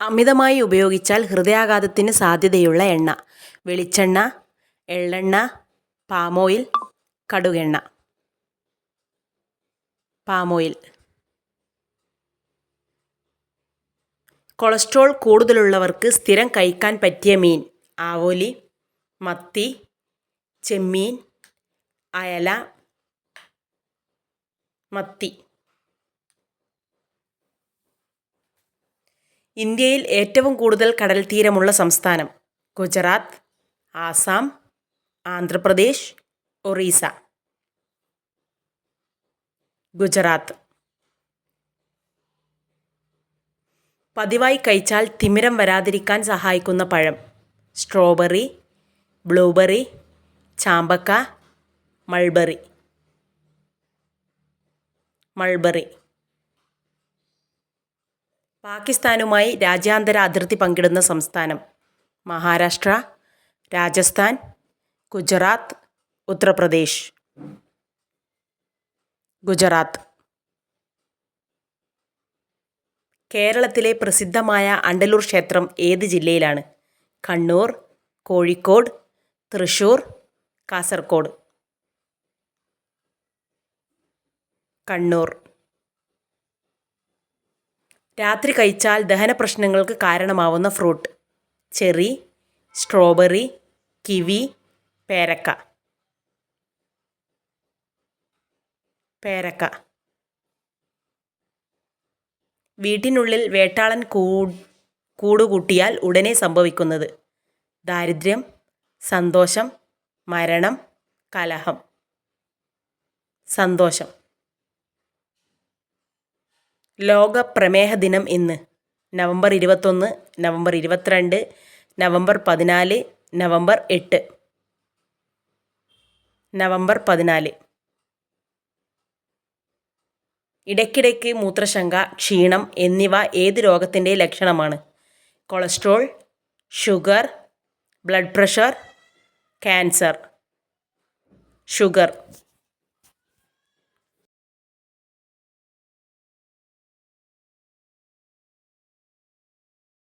അമിതമായി ഉപയോഗിച്ചാൽ ഹൃദയാഘാതത്തിന് സാധ്യതയുള്ള എണ്ണ. വെളിച്ചെണ്ണ എള്ളെണ്ണ പാമോയിൽ കടുകെണ്ണ. പാമോയിൽ കൊളസ്ട്രോൾ കൂടുതലുള്ളവർക്ക് സ്ഥിരം കഴിക്കാൻ പറ്റിയ മീൻ. ആവോലി മത്തി ചെമ്മീൻ അയല മത്തി. ഇന്ത്യയിൽ ഏറ്റവും കൂടുതൽ കടൽത്തീരമുള്ള സംസ്ഥാനം ഗുജറാത്ത് ആസാം ആന്ധ്രാപ്രദേശ് ഒറീസ. ഗുജറാത്ത്. പതിവായി കഴിച്ചാൽ തിമിരം വരാതിരിക്കാൻ സഹായിക്കുന്ന പഴം. സ്ട്രോബെറി ബ്ലൂബെറി ചാമ്പക്ക മൾബെറി. മൾബറി. പാകിസ്ഥാനുമായി രാജ്യാന്തര അതിർത്തി പങ്കിടുന്ന സംസ്ഥാനം മഹാരാഷ്ട്ര രാജസ്ഥാൻ ഗുജറാത്ത് ഉത്തർപ്രദേശ്. ഗുജറാത്ത്. കേരളത്തിലെ പ്രസിദ്ധമായ അണ്ടലൂർ ക്ഷേത്രം ഏത് ജില്ലയിലാണ്? കണ്ണൂർ കോഴിക്കോട് തൃശൂർ കാസർഗോഡ്. കണ്ണൂർ. രാത്രി കഴിച്ചാൽ ദഹന പ്രശ്നങ്ങൾക്ക് കാരണമാവുന്ന ഫ്രൂട്ട്. ചെറി സ്ട്രോബെറി കിവി പേരക്ക. പേരക്ക. വീട്ടിനുള്ളിൽ വേട്ടാളൻ കൂടുകൂട്ടിയാൽ ഉടനെ സംഭവിക്കുന്നത്. ദാരിദ്ര്യം സന്തോഷം മരണം കലഹം. സന്തോഷം. ലോക പ്രമേഹ ദിനം ഇന്ന്. നവംബർ ഇരുപത്തൊന്ന് നവംബർ ഇരുപത്തിരണ്ട് നവംബർ പതിനാല് നവംബർ എട്ട്. നവംബർ പതിനാല്. ഇടയ്ക്കിടയ്ക്ക് മൂത്രശങ്ക ക്ഷീണം എന്നിവ ഏത് രോഗത്തിന്റെ ലക്ഷണമാണ്? Cholesterol sugar blood pressure cancer. Sugar.